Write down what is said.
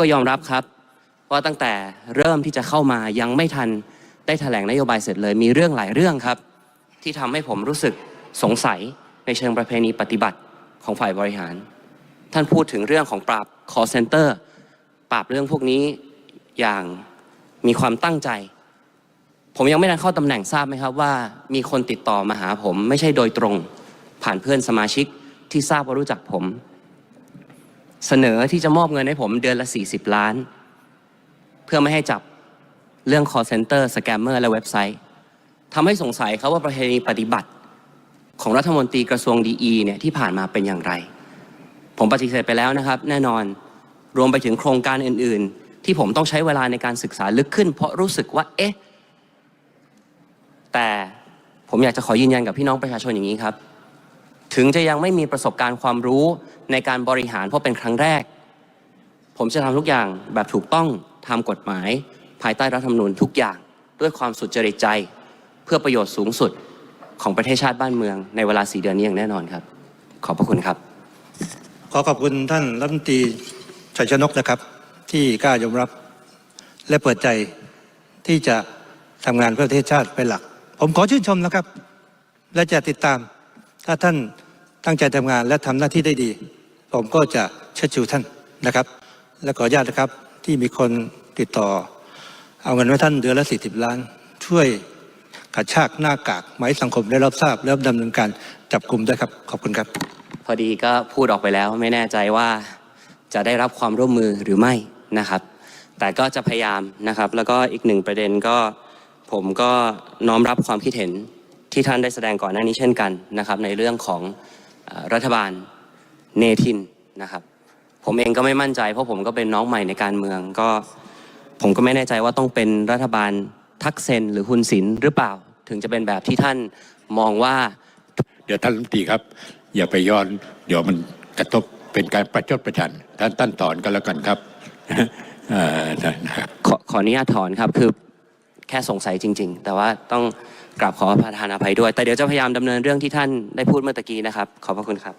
ก็ยอมรับครับว่าตั้งแต่เริ่มที่จะเข้ามายังไม่ทันได้แถลงนโยบายเสร็จเลย มีเรื่องหลายเรื่องครับ ที่ทำให้ผมรู้สึกสงสัยในเชิงประเพณีปฏิบัติของฝ่ายบริหาร ท่านพูดถึงเรื่องของปราบ call center ปราบเรื่องพวกนี้อย่างมีความตั้งใจ ผมยังไม่ทันเข้าตำแหน่งทราบไหมครับว่ามีคนติดต่อมาหาผม ไม่ใช่โดยตรงผ่านเพื่อนสมาชิกที่ทราบว่ารู้จักผม เสนอที่จะมอบเงินให้ผมเดือนละ 40 ล้าน เพื่อไม่ให้จับเรื่อง call center สแกมเมอร์และเว็บไซต์ทำให้สงสัยครับว่าประเพณีปฏิบัติ ของรัฐมนตรีกระทรวงดีเนี่ยที่ผ่านมาเป็นอย่างไร ผมปฏิเสธไปแล้วนะครับ แน่นอนรวมไปถึงโครงการอื่น ๆ ที่ผมต้องใช้เวลาในการศึกษาลึกขึ้น เพราะรู้สึกว่าเอ๊ะแต่ผมอยากจะขอยืนยันกับพี่น้องประชาชนอย่างนี้ครับ ถึงจะยังไม่มีประสบการณ์ความรู้ในการบริหารเพราะเป็นครั้งแรก ผมจะทำทุกอย่างแบบถูกต้องทำกฎหมาย ภายใต้รัฐธรรมนูญทุกอย่างด้วยความสุจริตใจ เพื่อประโยชน์สูงสุดของประเทศชาติบ้านเมืองในเวลาสี่เดือนนี้อย่างแน่นอนครับ ขอบพระคุณครับ ขอขอบคุณท่านรัฐมนตรีชัยชนกนะครับ ที่กล้ายอมรับและเปิดใจที่จะทำงานเพื่อประเทศชาติเป็นหลัก ผมขอชื่นชมนะครับ และจะติดตามถ้าท่าน ตั้งใจทำงานและทำหน้าที่ได้ดี ผมก็จะเชิดชูท่านนะครับ และขออนุญาตนะครับที่มีคนติดต่อ เอาเงินไว้ท่านเดือนละ40ล้าน ช่วยกระชากหน้ากากไหมสังคมได้รับทราบแล้วดำเนินการจับกลุ่มด้วยครับ ขอบคุณครับ พอดีก็พูดออกไปแล้วไม่แน่ใจว่าจะได้รับความร่วมมือหรือไม่นะครับ แต่ก็จะพยายามนะครับ แล้วก็อีกหนึ่งประเด็นก็ผมก็น้อมรับความคิดเห็นที่ท่านได้แสดงก่อนหน้านี้เช่นกันนะครับ ในเรื่องของ รัฐบาลเนทินนะครับ ผมเองก็ไม่มั่นใจ เพราะผมก็เป็นน้องใหม่ในการเมืองก็ผมก็ไม่แน่ใจว่าต้องเป็นรัฐบาลทักเซนหรือฮุนสินหรือเปล่า ถึงจะเป็นแบบที่ท่านมองว่า เดี๋ยวท่านรัฐมนตรีครับ อย่าไปย้อน เดี๋ยวมันกระทบเป็นการประชดประชันท่านท่านถอนก็แล้วกันครับเอ่อนะครับขอขออนุญาตถอนครับคือ แค่สงสัยจริง ๆ แต่ว่าต้องกราบขอประทานอภัยด้วย แต่เดี๋ยวจะพยายามดำเนินเรื่องที่ท่านได้พูดเมื่อตะกี้นะครับ ขอบพระคุณครับ